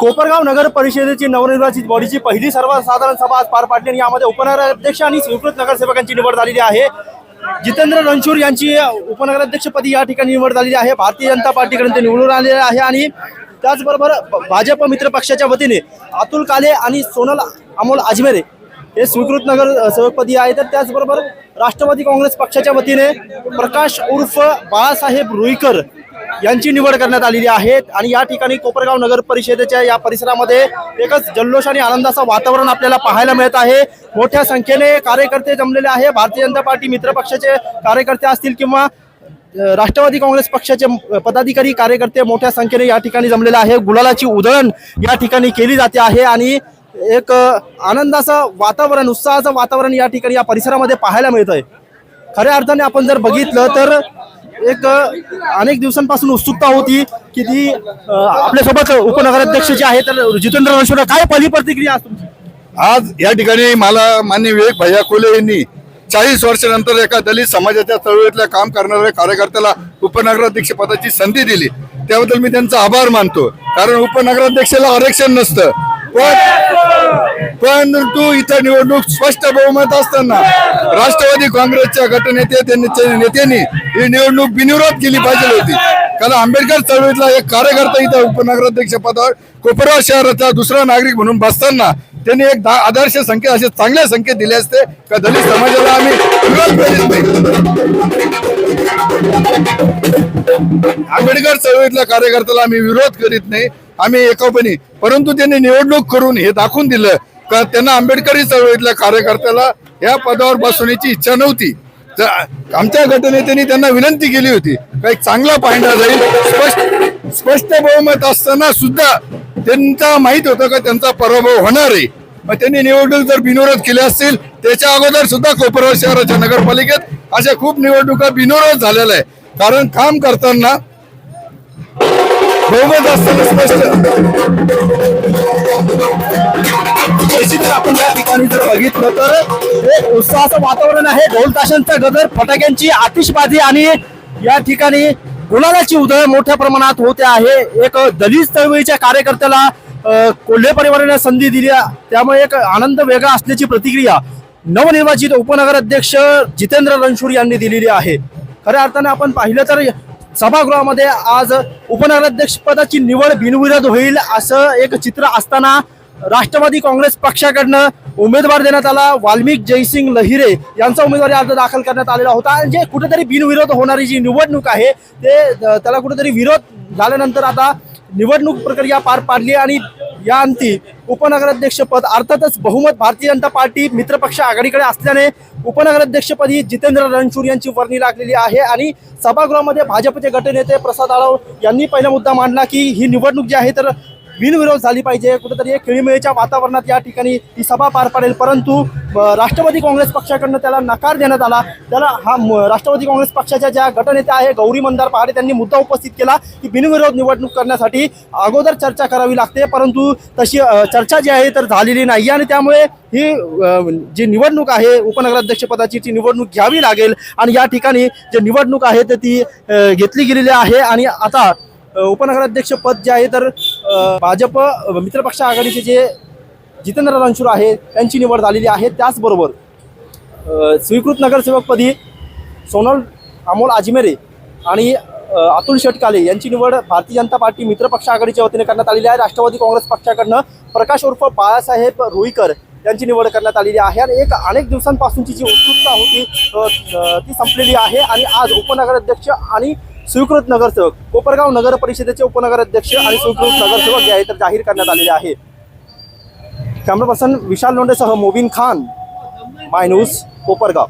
कोपरगाव नगर परिषदेची नवनिर्वाचित बॉडीची पहिली सर्वसाधारण सभा आज पार पाडली आणि यामध्ये उपनगराध्यक्ष आणि स्वीकृत नगरसेवकांची निवड झालेली आहे. जितेंद्र रणशूर यांची उपनगराध्यक्षपदी या ठिकाणी निवड झालेली आहे. भारतीय जनता पार्टीकडून ते निवडून आलेले आहे आणि त्याचबरोबर भाजप मित्र पक्षाच्या वतीने अतुल काले आणि सोनल अमोल अजमेरे हे स्वीकृत नगर सेवकपदी आहे तर त्याचबरोबर राष्ट्रवादी काँग्रेस पक्षाच्या वतीने प्रकाश उर्फ बाळासाहेब रुईकर यांची निवड करण्यात आलेली आहे आणि या ठिकाणी कोपरगाव नगर परिषदेच्या या परिसरामध्ये एकच जल्लोष आणि आनंदाचं वातावरण आपल्याला पाहायला मिळत आहे. मोठ्या संख्येने कार्यकर्ते जमलेले आहे. भारतीय जनता पार्टी मित्र पक्षाचे कार्यकर्ते असतील किंवा राष्ट्रवादी काँग्रेस पक्षाचे पदाधिकारी कार्यकर्ते मोठ्या संख्येने या ठिकाणी जमलेले आहे. गुलालाची उधळण या ठिकाणी केली जाते आहे. आणि एक आनंदाचं वातावरण उत्साहाचं वातावरण या ठिकाणी या परिसरामध्ये पाहायला मिळत आहे खऱ्या अर्थाने आपण जर बघितलं तर एक अनेक दिवसांपासून उत्सुकता होती की ती आपल्यासोबत उपनगराध्यक्ष जे आहे तर जितेंद्र रणशोडा काय पहिली प्रतिक्रिया आज तुमची? आज या ठिकाणी मला मान्य विवेक भैया कोले यांनी चाळीस वर्षानंतर एका दलित समाजाच्या चळवळीतल्या काम करणाऱ्या कार्यकर्त्याला उपनगराध्यक्ष पदाची संधी दिली. त्याबद्दल मी त्यांचा आभार मानतो. कारण उपनगराध्यक्षाला आरक्षण नसतं. पण तू इथं निवडणूक स्पष्ट बहुमत असताना राष्ट्रवादी काँग्रेसच्या गटनेते त्यांनी नेत्यांनी ही निवडणूक बिनविरोध केली पाहिजे होती. कारण आंबेडकर चळवळीतला एक कार्यकर्ता इथं उपनगराध्यक्ष पदावर कोपरा शहराचा दुसरा नागरिक म्हणून बसताना त्यांनी एक आदर्श संख्या असे चांगले संकेत दिले असते का दलित समाजाला आम्ही विरोध करीत नाही. आंबेडकर चळवळीतल्या कार्यकर्त्याला आम्ही विरोध करीत नाही आम्ही एकापणी परंतु त्यांनी निवडणूक करून हे दाखवून दिलं का त्यांना आंबेडकरी चळवळीतल्या कार्यकर्त्याला या पदावर बसवण्याची इच्छा नव्हती. आमच्या गटनेत्यांनी त्यांना विनंती केली होती काही चांगला पाहिला जाईल. स्पष्ट स्पष्ट बहुमत असताना सुद्धा त्यांचा माहीत होतं का त्यांचा पराभव होणार आहे. मग त्यांनी निवडणूक जर बिनविरोध केले असतील त्याच्या अगोदर सुद्धा कोपरगाव शहराच्या नगरपालिकेत अशा खूप निवडणुका बिनविरोध झालेल्या आहे कारण काम करताना बहुमत असताना स्पष्ट निश्चितच आपण या ठिकाणी जर बघितलं तर एक उत्साहाचं वातावरण आहे. ढोल ताशांचा गजर फटाक्यांची आतिषबाजी आणि या ठिकाणी गुलालाची उधळ मोठ्या प्रमाणात होते आहे. एक दलित चळवळीच्या कार्यकर्त्याला कोल्हे परिवाराने संधी दिली त्यामुळे एक आनंद वेगळा असल्याची प्रतिक्रिया नवनिर्वाचित उपनगराध्यक्ष जितेंद्र रणशूर यांनी दिलेली आहे. खऱ्या अर्थाने आपण पाहिलं तर सभागृहामध्ये आज उपनगराध्यक्ष पदाची निवड बिनविरोध होईल असं एक चित्र असताना राष्ट्रवादी काँग्रेस पक्षाकडनं उमेदवार देण्यात आला. वाल्मिक जयसिंग लहिरे यांचा उमेदवारी अर्ज दाखल करण्यात आलेला होता. आणि जे कुठेतरी बिनविरोध होणारी जी निवडणूक आहे ते त्याला कुठेतरी विरोध झाल्यानंतर आता निवडणूक प्रक्रिया पार पाडली आणि या अंती उपनगराध्यक्षपद अर्थातच बहुमत भारतीय जनता पार्टी मित्रपक्ष आघाडीकडे असल्याने उपनगराध्यक्षपदी जितेंद्र रणशूर यांची वर्णी लागलेली आहे. आणि सभागृहामध्ये भाजपचे गटनेते प्रसाद आळव यांनी पहिला मुद्दा मांडला की ही निवडणूक जी आहे तर बिनविरोध झाली पाहिजे. कुठेतरी एक खेळीमेळीच्या वातावरणात या ठिकाणी ही सभा पार पडेल. परंतु राष्ट्रवादी काँग्रेस पक्षाकडनं त्याला नकार देण्यात आला. त्याला हा म- राष्ट्रवादी काँग्रेस पक्षाच्या ज्या गटनेत्या आहे गौरी मंदार पहाडे त्यांनी मुद्दा उपस्थित केला की बिनविरोध निवडणूक करण्यासाठी अगोदर चर्चा करावी लागते. परंतु तशी चर्चा जी आहे तर झालेली नाही. आणि त्यामुळे ही जी निवडणूक आहे उपनगराध्यक्षपदाची ती निवडणूक घ्यावी लागेल. आणि या ठिकाणी जे निवडणूक आहे तर ती घेतली गेलेली आहे. आणि आता उपनगराध्यक्ष पद जे आहे तर भाजप मित्रपक्ष आघाडीचे जे जितेंद्र रणशूर आहे त्यांची निवड झालेली आहे. त्याचबरोबर स्वीकृत नगरसेवकपदी सोनल अमोल आजमेरे आणि अतुल शेटकाले यांची निवड भारतीय जनता पार्टी मित्रपक्ष आघाडीच्या वतीने करण्यात आलेली आहे. राष्ट्रवादी काँग्रेस पक्षाकडनं प्रकाश उर्फ बाळासाहेब रुईकर यांची निवड करण्यात आलेली आहे. आणि एक अनेक दिवसांपासूनची जी उत्सुकता होती ती संपलेली आहे. आणि आज उपनगराध्यक्ष आणि स्वीकृत नगरसेवक कोपरगाव नगर परिषदेचे उपनगराध्यक्ष आणि स्वीकृत नगरसेवक जे आहे तर जाहीर करण्यात आलेले आहे कॅमेरा पर्सन विशाल लोंडेसह मोबिन खान माय न्यूज कोपरगाव.